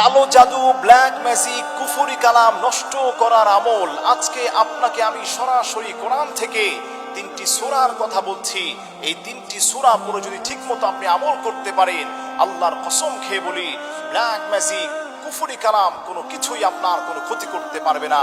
কালো জাদু black magic কুফুরি কালাম নষ্ট করার আমল। আজকে আপনাকে আমি সরাসরি কোরআন থেকে তিনটি সুরার কথা বলছি। এই তিনটি সুরা পুরো যদি ঠিকমতো আপনি আমল করতে পারেন, আল্লাহর কসম খেয়ে বলি ব্ল্যাক ম্যাজিক কুফুরি কালাম কোনো কিছুই আপনার কোনো ক্ষতি করতে পারবে না।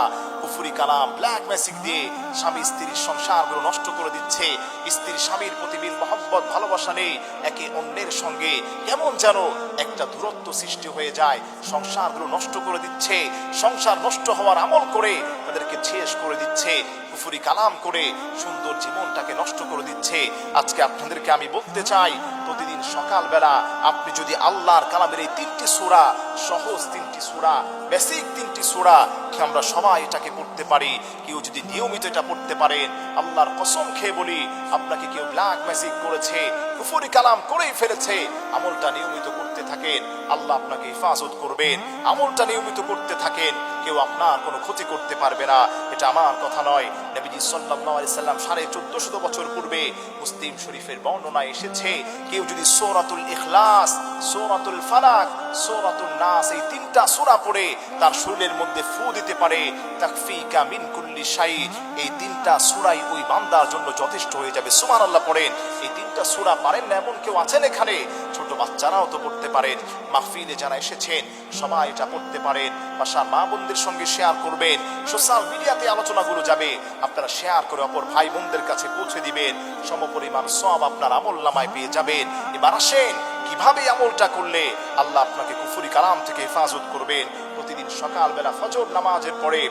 কুফুরি কালাম ব্ল্যাক ম্যাজিক দিয়ে স্বামী স্ত্রীর সংসারগুলো নষ্ট করে দিচ্ছে। স্ত্রীর স্বামীর প্রতি মিল, মহব্বত, ভালোবাসা নেই। একে অন্যের সঙ্গে কেমন যেন একটা দূরত্ব সৃষ্টি হয়ে যায়। সংসারগুলো নষ্ট করে দিচ্ছে। সংসার নষ্ট হওয়ার আমল করে তাদেরকে শেষ করে দিচ্ছে। কুফুরি কালাম করে সুন্দর জীবনটাকে নষ্ট করে দিচ্ছে। আজকে আপনাদেরকে আমি বলতে চাই, প্রতিদিন সকালবেলা আপনি যদি আল্লাহর কালামের এই তিনটি সূরা, সহজ তিনটি সূরা বেসিক তিনটি সূরা, কি আমরা সবাই এটাকে পড়তে পারি, কেউ যদি নিয়মিত এটা পড়তে পারেন আল্লাহর কসম খেয়ে বলি আপনাকে কেউ ব্ল্যাক ম্যাজিক করেছে, কুফুরি কালাম করেই ফেলেছে? আমলটা নিয়মিত করতে থাকেন, আল্লাহ আপনাকে হেফাজত করবেন, আমলটা নিয়মিত করতে থাকেন। কেউ আপনার কোনো ক্ষতি করতে পারবে না। এটা আমার কথা নয়। নবীজি সাল্লাম সাড়ে চোদ্দশত বছর পূর্বে মুসলিম শরীফের বর্ণনায় এসেছে, কেউ যদি সূরাতুল ইখলাস, সূরাতুল ফালাক সূরাতুল নাস এই তিনটা সূরা পড়ে, তার শরীরের মধ্যে ফু দিতে পারে। তাকফিকা মিন কুল্লি শাই এই তিনটা সূরাই ওই বান্দার জন্য যথেষ্ট হয়ে যাবে। সুবহানাল্লাহ পড়েন, এই তিনটা সূরা পারেন না এমন কেউ আছেন এখানে? ছোট বাচ্চারাও তো পড়তে পারেন। মাহফিলে যারা এসেছেন, সবাই এটা পড়তে পারেন। বাসার মা বোনদের সঙ্গে শেয়ার করবেন। সোশ্যাল মিডিয়াতে আলোচনাগুলো যাবে। আপনারা শেয়ার করে অপর ভাই বোনদের কাছে পৌঁছে দিবেন। সমপরিমাণ সব আপনার আমল নামায় পেয়ে যাবেন। এবার আসেন, কীভাবে আমলটা করলে আল্লাহ আপনাকে কুফুরি কালাম থেকে হেফাজত করবেন? প্রতিদিন সকালবেলা ফজর নামাজের পরে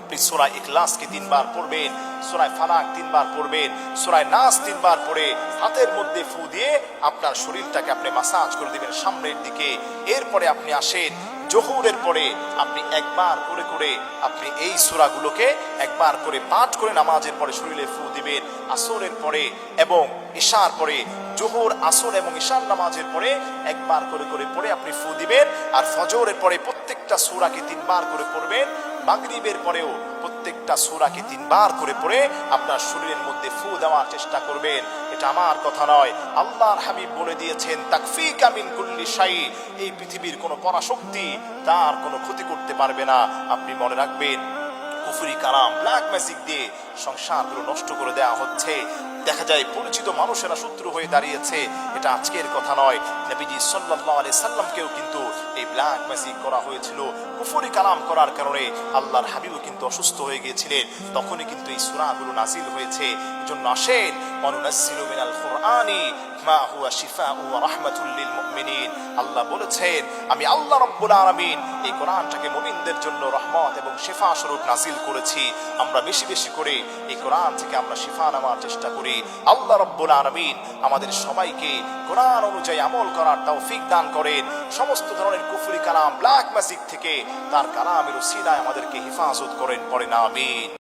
আপনি সোরা ইখলাসকে তিনবার পড়বেন, সোরায় ফালাক তিনবার পড়বেন, সোরায় নাস তিনবার পড়ে হাতের মধ্যে ফু দিয়ে আপনার শরীরটাকে আপনি মাসাজ করে দিবেন সামনের দিকে। এরপরে আপনি আসেন জহুরের পরে আপনি একবার করে করে আপনি এই সুরাগুলোকে একবার করে পাঠ করে নামাজের পরে শরীরে ফু দিবেন, আসরের পরে এবং ঈশার পরে, জোহর, আসর এবং ঈশার নামাজের পরে একবার করে করে পরে আপনি ফু দিবেন আর ফজরের পরে প্রত্যেকটা সুরাকে তিনবার করে পড়বেন, মাগরিবের পরেও প্রত্যেকটা সুরাকে তিনবার করে পড়ে আপনার শরীরের মধ্যে ফু দেওয়ার চেষ্টা করবেন। এটা আমার কথা নয়। আল্লাহর হাবিব বলে দিয়েছেন, তাকফিক আমিন কুল্লি শাই এই পৃথিবীর কোনো পরাশক্তি তার কোনো ক্ষতি করতে পারবে না। আপনি মনে রাখবেন কুফুরি কালাম ব্ল্যাক ম্যাজিক দিয়ে সংসারগুলো নষ্ট করে দেওয়া হচ্ছে। দেখা যায় পরিচিত মানুষেরা শত্রু হয়ে দাঁড়িয়েছে। এটা আজকের কথা নয়। নবীজি সাল্লাল্লাহু আলাইহি সাল্লামকেও কিন্তু এই ব্ল্যাক ম্যাজিক করা হয়েছিল। কুফুরি কালাম করার কারণে আল্লাহর হাবিবও কিন্তু অসুস্থ হয়ে গিয়েছিলেন। তখনই কিন্তু এই সূরাগুলো নাজিল হয়েছে। এজন্য আসেন মিনাল মা হুয়া রাহমাতুল লিল মুমিনিন। আল্লাহ বলেছেন, আমি আল্লাহ রাব্বুল আলামিন এই কোরআনটাকে মুমিনদের জন্য রহমত এবং শিফা স্বরূপ নাজিল করেছি। আমরা বেশি বেশি করে এই কোরআন থেকে আমরা শিফা নেওয়ার চেষ্টা করি। আল্লাহ রব্বুল আলামিন আমাদের সবাইকে কোরআন অনুযায়ী আমল করার তৌফিক দান করেন। সমস্ত ধরনের কুফুরি কালাম, ব্ল্যাক ম্যাজিক থেকে তার কালামের সিনায় আমাদেরকে হেফাজত করেন। পড়েন আমিন।